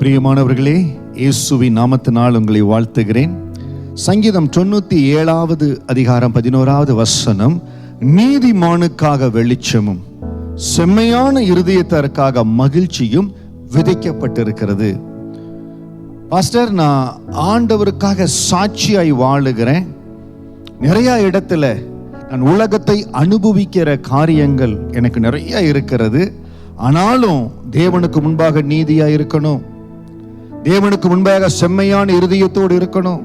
பிரியமானவர்களே இயேசுவி நாமத்தினால் உங்களை வாழ்த்துகிறேன். சங்கீதம் தொண்ணூற்றி ஏழாவது அதிகாரம் பதினோராவது வசனம் நீதிமானுக்காக வெளிச்சமும் செம்மையான இருதயத்தருக்காக மகிழ்ச்சியும் விதைக்கப்பட்டிருக்கிறது. பாஸ்டர் நான் ஆண்டவருக்காக சாட்சியாய் வாழுகிறேன். நிறைய இடத்துல நான் உலகத்தை அனுபவிக்கிற காரியங்கள் எனக்கு நிறைய இருக்கிறது. ஆனாலும் தேவனுக்கு முன்பாக நீதியாக இருக்கணும். தேவனுக்கு முன்பாக செம்மையான இருதயத்தோடு இருக்கணும்.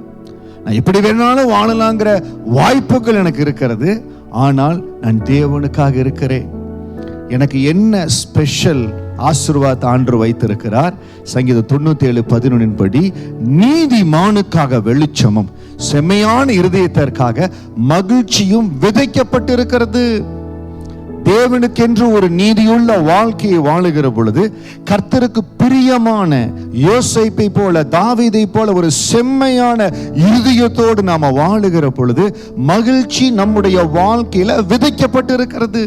நான் எப்படி வேணாலும் வாழலாங்கிற வாய்ப்புகள் எனக்கு இருக்கிறது. ஆனால் நான் தேவனுக்காக இருக்கிறேன். எனக்கு என்ன ஸ்பெஷல் ஆசிர்வாத் ஆண்டு வைத்திருக்கிறார்? சங்கீத தொண்ணூத்தி ஏழு பதினொன்னின் படி நீதிமானுக்காக வெளிச்சமும் செம்மையான இருதயத்திற்காக மகிழ்ச்சியும் விதைக்கப்பட்டிருக்கிறது. தேவனுக்கென்று ஒரு நீதியுள்ள வாழ்க்கையை வாழுகிற பொழுது கர்த்தருக்கு பிரியமான யோசைப்பை போல தாவிதை போல ஒரு செம்மையான இருதயத்தோடு நாம வாழுகிற பொழுது மகிழ்ச்சி நம்முடைய வாழ்க்கையில விதைக்கப்பட்டிருக்கிறது.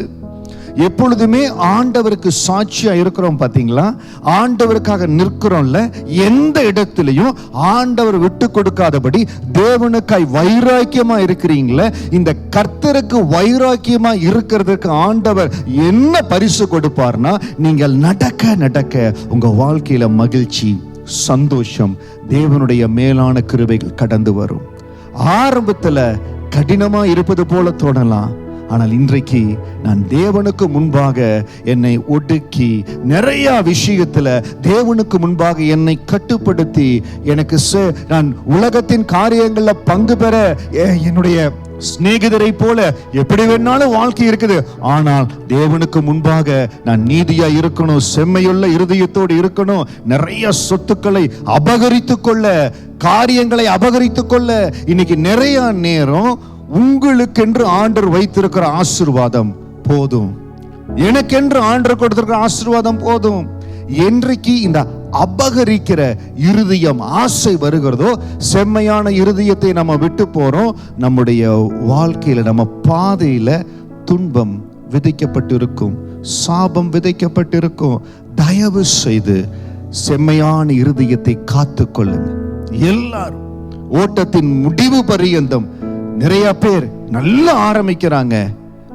எப்பொழுதுமே ஆண்டவருக்கு சாட்சியா இருக்கிறோம் பார்த்தீங்களா ஆண்டவருக்காக நிற்கிறோம்ல எந்த இடத்துலையும் ஆண்டவர் விட்டு கொடுக்காதபடி தேவனுக்காய் வைராக்கியமா இருக்கிறீங்களே இந்த கர்த்தருக்கு வைராக்கியமா இருக்கிறதுக்கு ஆண்டவர் என்ன பரிசு கொடுப்பார்னா நீங்கள் நடக்க நடக்க உங்க வாழ்க்கையில மகிழ்ச்சி சந்தோஷம் தேவனுடைய மேலான கிருபைகள் கடந்து வரும். ஆரம்பத்தில் கடினமாக இருப்பது போல தோணலாம். ஆனால் இன்றைக்கு நான் தேவனுக்கு முன்பாக என்னை ஒடுக்கி நிறைய விஷயத்துல தேவனுக்கு முன்பாக என்னை கட்டுப்படுத்தி எனக்கு நான் உலகத்தின் காரியங்களில் பங்கு பெற என்னுடைய சிநேகிதரை போல எப்படி வேணாலும் வாழ்க்கை இருக்குது. ஆனால் தேவனுக்கு முன்பாக நான் நீதியா இருக்கணும் செம்மையுள்ள இருதயத்தோடு இருக்கணும் நிறைய சொத்துக்களை அபகரித்து கொள்ள காரியங்களை அபகரித்து கொள்ள இன்னைக்கு நிறைய நேரம் உங்களுக்கென்று ஆண்டர் வைத்திருக்கிற ஆசீர்வாதம் போதும். எனக்கென்று ஆண்டர் கொடுத்திருக்கிற ஆசிர்வாதம் போதும். என்றைக்கு இந்த அபகரிக்கிற இருதயம் ஆசை வருகிறதோ செம்மையான இருதயத்தை நம்ம விட்டு போறோம். நம்முடைய வாழ்க்கையில நம்ம பாதையில துன்பம் விதைக்கப்பட்டிருக்கும். சாபம் விதைக்கப்பட்டிருக்கும். தயவு செய்து செம்மையான இருதயத்தை காத்துக்கொள்ளுங்க. எல்லாரும் ஓட்டத்தின் முடிவு பரியந்தம் நிறைய பேர் நல்லா ஆரம்பிக்கிறாங்க.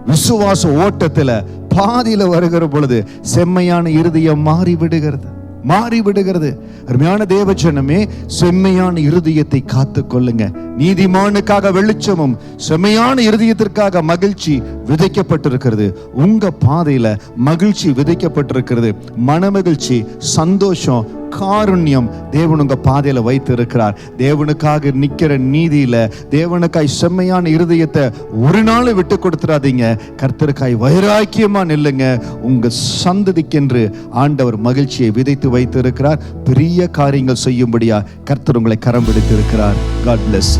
விசுவாச ஓட்டத்துல பாதியில வருகிற பொழுது செம்மையான இருதயம் மாறி விடுகிறது மாறி விடுகிறது அருமையான தேவஜனமே செம்மையான இருதயத்தை காத்து கொள்ளுங்க நீதிமானுக்காக வெளிச்சமும் செம்மையான இருதயத்திற்காக மகிழ்ச்சி விதைக்கப்பட்டிருக்கிறது. உங்க பாதையில மகிழ்ச்சி விதைக்கப்பட்டிருக்கிறது. மனமகிழ்ச்சி சந்தோஷம் காருண்யம் தேவன் உங்க பாதையில வைத்து இருக்கிறார் தேவனுக்காக நிக்கிற நீதியில தேவனுக்காய் செம்மையான இருதயத்தை ஒரு நாள் விட்டு கொடுத்துறாதீங்க. கர்த்தருக்காய் வைராக்கியமா நில்லுங்க. உங்க சந்ததிக்கென்று ஆண்டவர் மகிழ்ச்சியை விதைத்து வைத்து இருக்கிறார் பெரிய காரியங்கள் செய்யும்படியா கர்த்தர் உங்களை கரம் பிடித்து இருக்கிறார் காட் பிளஸ்